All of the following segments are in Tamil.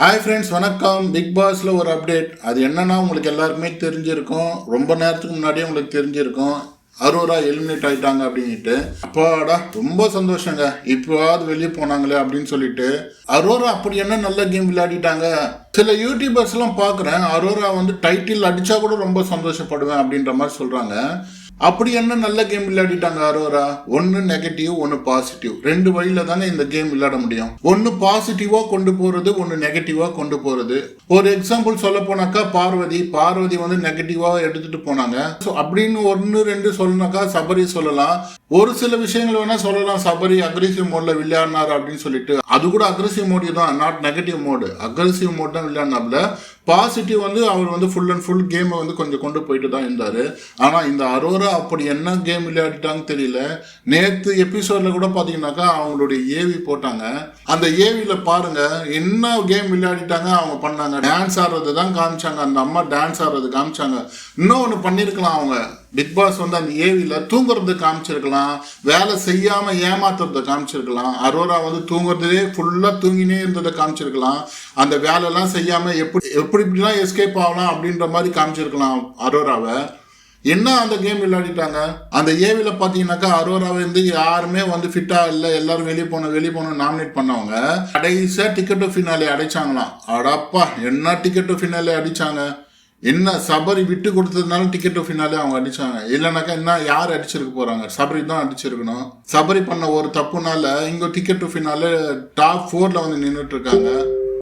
ஹாய் ஃப்ரெண்ட்ஸ் வணக்கம். பிக் பாஸில் ஒரு அப்டேட் அது என்னன்னா உங்களுக்கு எல்லாருக்குமே தெரிஞ்சிருக்கும். ரொம்ப நேரத்துக்கு முன்னாடியே உங்களுக்கு தெரிஞ்சிருக்கும். அரோரா எலிமினேட் ஆகிட்டாங்க அப்படின்ட்டு அப்பாடா ரொம்ப சந்தோஷங்க. இப்போவாவது வெளியே போனாங்களே அப்படின்னு சொல்லிட்டு. அரோரா அப்படி என்ன நல்ல கேம் விளையாடிட்டாங்க? சில யூடியூபர்ஸ்லாம் பார்க்குறேன் அரோரா வந்து டைட்டில் அடித்தா கூட ரொம்ப சந்தோஷப்படுவேன் அப்படின்ற மாதிரி சொல்கிறாங்க அப்படி என்ன நல்ல கேம் விளையாடிட்டாங்க அரோரா? ஒன்னு நெகட்டிவ் ஒன்னு பாசிட்டிவ் ரெண்டு வழியில தானே இந்த கேம் விளையாட முடியும். ஒன்னு பாசிட்டிவா கொண்டு போறது ஒன்னு நெகட்டிவா கொண்டு போறது. ஒரு எக்ஸாம்பிள் சொல்ல போனாக்கா பார்வதி பார்வதி வந்து நெகட்டிவா எடுத்துட்டு போனாங்க. ஸோ அப்படின்னு ஒன்னு ரெண்டு சொல்லனாக்கா சபரி சொல்லலாம். ஒரு சில விஷயங்கள் வேணா சொல்லலாம். சபரி அக்ரெசிவ் மோட்ல விளையாடினார் அப்படின்னு சொல்லிட்டு அது கூட அக்ரெசிவ் மோடி தான் not negative mode aggressive mode தான் விளையாடினாப்ல பாசிட்டிவ் வந்து அவர் வந்து ஃபுல் அண்ட் ஃபுல் கேமை வந்து கொஞ்சம் கொண்டு போயிட்டு தான் இருந்தார். ஆனால் இந்த அரோரா அப்படி என்ன கேம் விளையாடிட்டாங்கன்னு தெரியல. நேற்று எபிசோடில் கூட பார்த்தீங்கன்னாக்கா அவங்களுடைய ஏவி போட்டாங்க. அந்த ஏவியில் பாருங்க என்ன கேம் விளையாடிட்டாங்க அவங்க பண்ணாங்க. டான்ஸ் ஆடுறது தான் காமிச்சாங்க. அந்த அம்மா டான்ஸ் ஆடுறது காமிச்சாங்க. இன்னும் ஒன்று பண்ணியிருக்கலாம் அவங்க. பிக் பாஸ் வந்து அந்த ஏவியில் தூங்குறது காமிச்சிருக்கலாம் வேலை செய்யாமல் ஏமாத்துறத காமிச்சிருக்கலாம். அரோரா வந்து தூங்குறதே ஃபுல்லாக தூங்கினே இருந்ததை காமிச்சிருக்கலாம். அந்த வேலையெல்லாம் செய்யாமல் எப்படி எப்படி இப்படிலாம் எஸ்கேப் ஆகலாம் அப்படின்ற மாதிரி காமிச்சிருக்கலாம் அரோராவை. என்ன அந்த கேம் விளையாடிட்டாங்க? அந்த ஏவியில் பார்த்தீங்கன்னாக்கா அரோராவை வந்து யாருமே வந்து ஃபிட்டாக இல்லை. எல்லாரும் வெளியே போன வெளியே போன நாமினேட் பண்ணவங்க. கடைசியாக டிக்கெட்டு ஃபினாலே அடைச்சாங்களாம். அடப்பா என்ன டிக்கெட்டு ஃபினாலே அடிச்சாங்க? என்ன சபரி விட்டு கொடுத்ததுனால டிக்கெட் ஃபினாலே அவங்க அடிச்சாங்க. இல்லைனாக்கா என்ன யார் அடிச்சிருக்க போறாங்க? சபரி தான் அடிச்சிருக்கணும். சபரி பண்ண ஒரு தப்புனால இங்க டிக்கெட் ஃபினாலே டாப் ஃபோர்ல வந்து நின்றுட்டு இருக்காங்க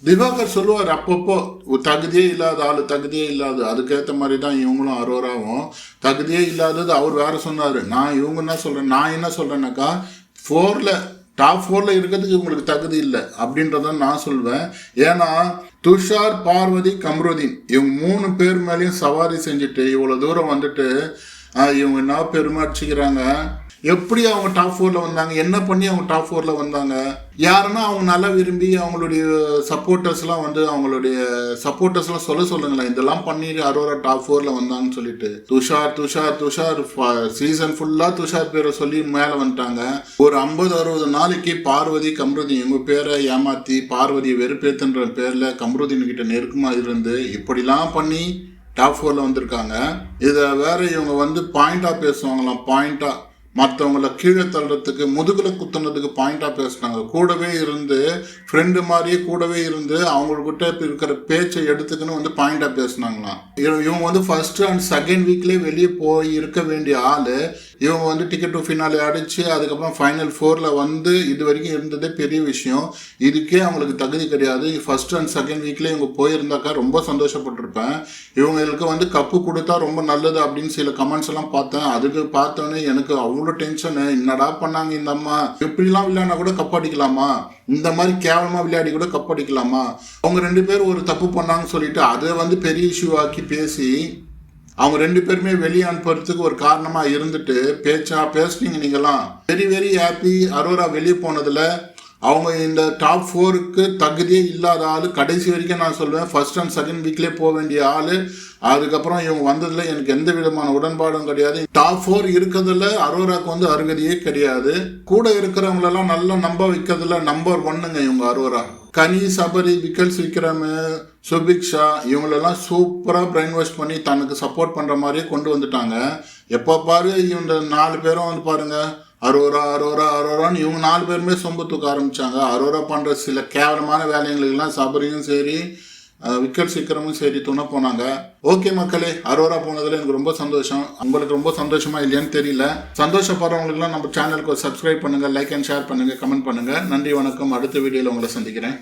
திவாகர் சொல்லுவார் அப்பப்போ தகுதியே இல்லாத ஆள் தகுதியே இல்லாத. அதுக்கேற்ற மாதிரி தான் இவங்களும் அரோராவும் தகுதியே இல்லாதது அவர் வேற சொன்னார். நான் இவங்க என்ன சொல்கிறேன் நான் என்ன சொல்கிறேன்னாக்கா ஃபோரில் டாப் ஃபோரில் இருக்கிறதுக்கு உங்களுக்கு தகுதி இல்லை. அப்படின்றத நான் சொல்வேன். ஏன்னா துஷார் பார்வதி கம்ருதீன் இவங்க மூணு பேர் மேலேயும் சவாரி செஞ்சுட்டு இவ்வளோ தூரம் வந்துட்டு இவங்க என்ன பெருமாட்சிக்கிறாங்க எப்படி அவங்க டாப் ஃபோரில் வந்தாங்க? என்ன பண்ணி அவங்க டாப் ஃபோரில் வந்தாங்க? யாருன்னா அவங்க நல்லா விரும்பி அவங்களுடைய சப்போர்ட்டர்ஸ்லாம் வந்து அவங்களுடைய சப்போர்ட்டர்ஸ்லாம் சொல்ல சொல்லுங்களேன். இதெல்லாம் பண்ணி அரோரா டாப் ஃபோரில் வந்தாங்கன்னு சொல்லிட்டு. துஷார் துஷார் துஷார் சீசன் ஃபுல்லாக துஷார் பேரை சொல்லி மேலே வந்துட்டாங்க. ஒரு ஐம்பது அறுபது நாளைக்கு பார்வதி கம்ருதி இவங்க பேரை ஏமாத்தி பார்வதியை வெறுப்பேத்துன்ற பேரில் கம்ருதீன் கிட்ட நெருக்கமாக இருந்து இப்படிலாம் பண்ணி டாப் ஃபோரில் வந்திருக்காங்க. இதை வேற இவங்க வந்து பாயிண்டாக பேசுவாங்களாம். பாயிண்டாக மற்றவங்கள கீழே தள்ளுறதுக்கு முதுகில் குத்துனதுக்கு பாயிண்டாக பேசுனாங்க. கூடவே இருந்து ஃப்ரெண்டு மாதிரியே கூடவே இருந்து அவங்கக்கிட்ட இருக்கிற பேச்சை எடுத்துக்கின்னு வந்து பாயிண்டாக பேசுனாங்களாம். இவங்க வந்து ஃபர்ஸ்ட் அண்ட் செகண்ட் வீக்லேயே வெளியே போய் இருக்க வேண்டிய ஆள் இவங்க வந்து டிக்கெட் டு ஃபினாலே அடிச்சு அதுக்கப்புறம் ஃபைனல் ஃபோரில் வந்து இது வரைக்கும் இருந்ததே பெரிய விஷயம். இதுக்கே அவங்களுக்கு தகுதி கிடையாது. ஃபர்ஸ்ட் அண்ட் செகண்ட் வீக்லேயே இவங்க போயிருந்தாக்கா ரொம்ப சந்தோஷப்பட்டிருப்பேன். இவங்களுக்கு வந்து கப்பு கொடுத்தா ரொம்ப நல்லது அப்படின்னு சில கமெண்ட்ஸ் எல்லாம் பார்த்தேன். அதுக்கு பார்த்தோன்னே எனக்கு அவ்வளோ டென்ஷனு என்னடா பண்ணாங்க இந்த அம்மா? இப்படிலாம் விளையாடினா கூட கப் அடிக்கலாமா? இந்த மாதிரி கேவலமாக விளையாடி கூட கப் அடிக்கலாமா? அவங்க ரெண்டு பேரும் ஒரு தப்பு பண்ணாங்கன்னு சொல்லிட்டு அதை வந்து பெரிய இஷ்யூ ஆக்கி பேசி அவங்க ரெண்டு பேருமே வெளியே அனுப்புறதுக்கு ஒரு காரணமாக இருந்துட்டு பேச்சா பேசுனீங்க நீங்களாம் வெரி வெரி ஹாப்பி அரோரா வெளியே போனதில் அவங்க இந்த டாப் ஃபோருக்கு தகுதியே இல்லாத ஆள் கடைசி வரைக்கும் நான் சொல்லுவேன் ஃபர்ஸ்ட் அண்ட் செகண்ட் வீக்லேயே போக வேண்டிய ஆள். அதுக்கப்புறம் இவங்க வந்ததில் எனக்கு எந்த விதமான உடன்பாடும் கிடையாது. டாப் ஃபோர் இருக்கிறதுல அரோராக்கு வந்து அருகதையே கிடையாது. கூட இருக்கிறவங்களெல்லாம் நல்லா நம்ப வைக்கிறதுல நம்பர் ஒன்னுங்க இவங்க அரோரா. கனி சபரி விக்கல்ஸ் விக்ரம் சுபிக்ஷா இவங்களெல்லாம் சூப்பராக பிரெயின் வாஷ் பண்ணி தனக்கு சப்போர்ட் பண்ணுற மாதிரியே கொண்டு வந்துட்டாங்க. எப்போ பாரு இவங்க நாலு பேரும் வந்து பாருங்க அரோரா அரோரா அரோரான்னு இவங்க நாலு பேருமே சொம்பு தூக்க ஆரம்பித்தாங்க அரோரா பண்ணுற சில கேவலமான வேலைங்களுக்கெல்லாம் சபரியும் சரி விக்கெட் சீக்கிரமும் சரி துணை போனாங்க. ஓகே மக்களே அரோரா போனதுல எனக்கு ரொம்ப சந்தோஷம். உங்களுக்கு ரொம்ப சந்தோஷமா இல்லையான்னு தெரியல. சந்தோஷப்படுறவங்களுக்குலாம் நம்ம சேனலுக்கு சப்ஸ்கிரைப் பண்ணுங்க லைக் அண்ட் ஷேர் பண்ணுங்க கமெண்ட் பண்ணுங்க. நன்றி வணக்கம். அடுத்த வீடியோவில் உங்களை சந்திக்கிறேன்.